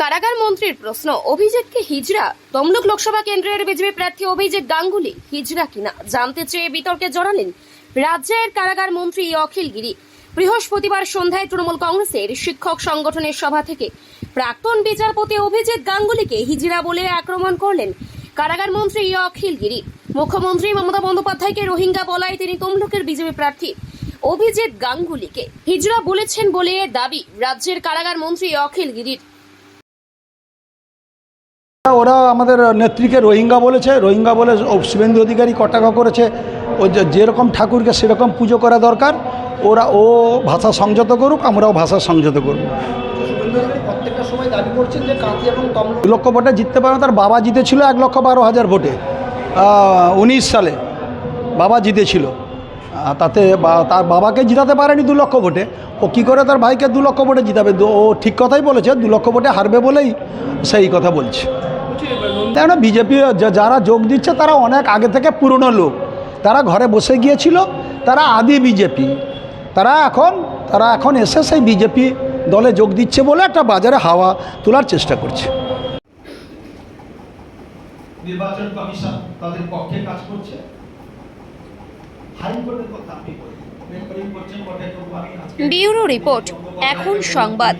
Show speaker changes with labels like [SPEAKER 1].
[SPEAKER 1] কারাগার মন্ত্রীর প্রশ্ন, অভিজিৎকে হিজড়া? তমলুক লোকসভা কেন্দ্রের বিজেপি প্রার্থী অভিজিৎ গাঙ্গুলি হিজড়া কিনা? জানতে চেয়ে বিতর্কে জড়ালেন রাজ্যের কারাগার মন্ত্রী অখিল গিরি। বৃহস্পতিবার সন্ধ্যায় তৃণমূল কংগ্রেসের শিক্ষক সংগঠনের সভা থেকে প্রাক্তন বিচারপতি অভিজিৎ গাঙ্গুলিকে হিজড়া বলে আক্রমণ করলেন কারাগার মন্ত্রী অখিল গিরি। মুখ্যমন্ত্রী মমতা বন্দ্যোপাধ্যায়কে রোহিঙ্গা বলায় তিনি তমলুকের বিজেপি প্রার্থী অভিজিৎ গাঙ্গুলিকে হিজড়া বলেছেন বলে দাবি রাজ্যের কারাগার মন্ত্রী অখিল গিরির।
[SPEAKER 2] ওরা আমাদের নেত্রীকে রোহিঙ্গা বলেছে রোহিঙ্গা বলে শুভেন্দু অধিকারী কটাকা করেছে। ও যে- যেরকম ঠাকুরকে সেরকম পুজো করা দরকার ওরা ও ভাষা সংযত করুক আমরাও ভাষা সংযত দু লক্ষ ভোটে জিততে পারে তার বাবা জিতেছিল এক লক্ষ বারো হাজার ভোটে। উনিশ সালে বাবা জিতেছিল। তাতে তার বাবাকে জিতাতে পারেনি দু লক্ষ ভোটে। ও কী করে তার ভাইকে দু লক্ষ ভোটে জিতাবে? ও ঠিক কথাই বলেছে দু লক্ষ ভোটে হারবে বলেই সেই কথা বলছে। কেন বিজেপি যারা যোগ দিচ্ছে তারা অনেক আগে থেকে পুরনো লোক। তারা ঘরে বসে গিয়েছিল তারা আদি বিজেপি। তারা এখন তারা এখন এসে সেই বিজেপি দলে যোগ দিচ্ছে বলে একটা বাজারে হাওয়া তোলার চেষ্টা করছে।
[SPEAKER 3] নির্বাচন কমিশন তাদের পক্ষে কাজ করছে। হাইকোর্টের কথা আপনি বলছেন।
[SPEAKER 1] ব্যুরো রিপোর্ট এখন সংবাদ।